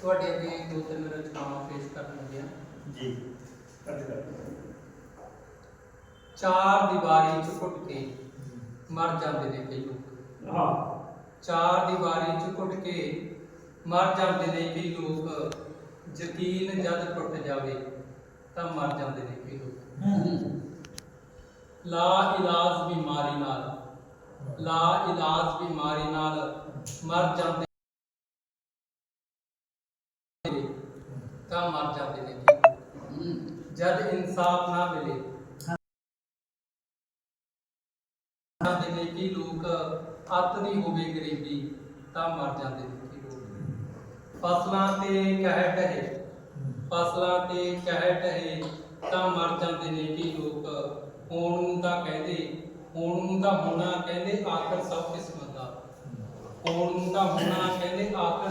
ਤੁਹਾਡੇ ਅੱਗੇ ਦੋ ਤਿੰਨ ਰਚਨਾਵਾਂ ਪੇਸ਼ ਕਰਨ ਲੱਗੇ ਹਾਂ ਜੀ ਕਰਦੇ ਕਰਦੇ। ਚਾਰ ਦੀਵਾਰੀ ਚ ਘੁੱਟ ਕੇ ਮਰ ਜਾਂਦੇ ਨੇ ਕਈ ਲੋਕ। ਹਾਂ। ਚਾਰ ਦੀਵਾਰੀ ਚ ਘੁੱਟ ਕੇ ਮਰ ਜਾਂਦੇ ਨੇ ਕਈ ਲੋਕ। ਯਕੀਨ ਜਦ ਟੁੱਟ ਜਾਵੇ ਤਾਂ ਮਰ ਜਾਂਦੇ ਨੇ ਕਈ ਲੋਕ। ਲਾ ਇਲਾਜ ਬਿਮਾਰੀ ਨਾਲ। ਲਾ ਇਲਾਜ ਬਿਮਾਰੀ ਨਾਲ ਮਰ ਜਾਂਦੇ ਤਾਂ ਮਰ ਜਾਂਦੇ ਨੇ ਜਦ ਇਨਸਾਫ ਨਾ ਮਿਲੇ, ਜਾਂਦੇ ਨੇ ਕਿ ਲੋਕ ਅੱਤ ਦੀ ਹੋਵੇ ਗਰੀਬੀ, ਤਾਂ ਮਰ ਜਾਂਦੇ ਨੇ ਕਿ ਲੋਕ। ਫਸਲਾਂ ਤੇ ਕਹਿ ਟਹੇ ਫਸਲਾਂ ਤੇ ਕਹਿ ਟਹੇ ਤਾਂ ਮਰ ਜਾਂਦੇ ਨੇ ਕਿ ਲੋਕ। ਹੋਣ ਨੂੰ ਤਾਂ ਕਹਿੰਦੇ, ਹੋਣ ਨੂੰ ਤਾਂ ਹੋਣਾ ਕਹਿੰਦੇ, ਆਖਰ ਸਭ ਕਿਸਮਤ ਦਾ। ਹੋਣ ਨੂੰ ਤਾਂ ਹੋਣਾ ਕਹਿੰਦੇ, ਆਖਰ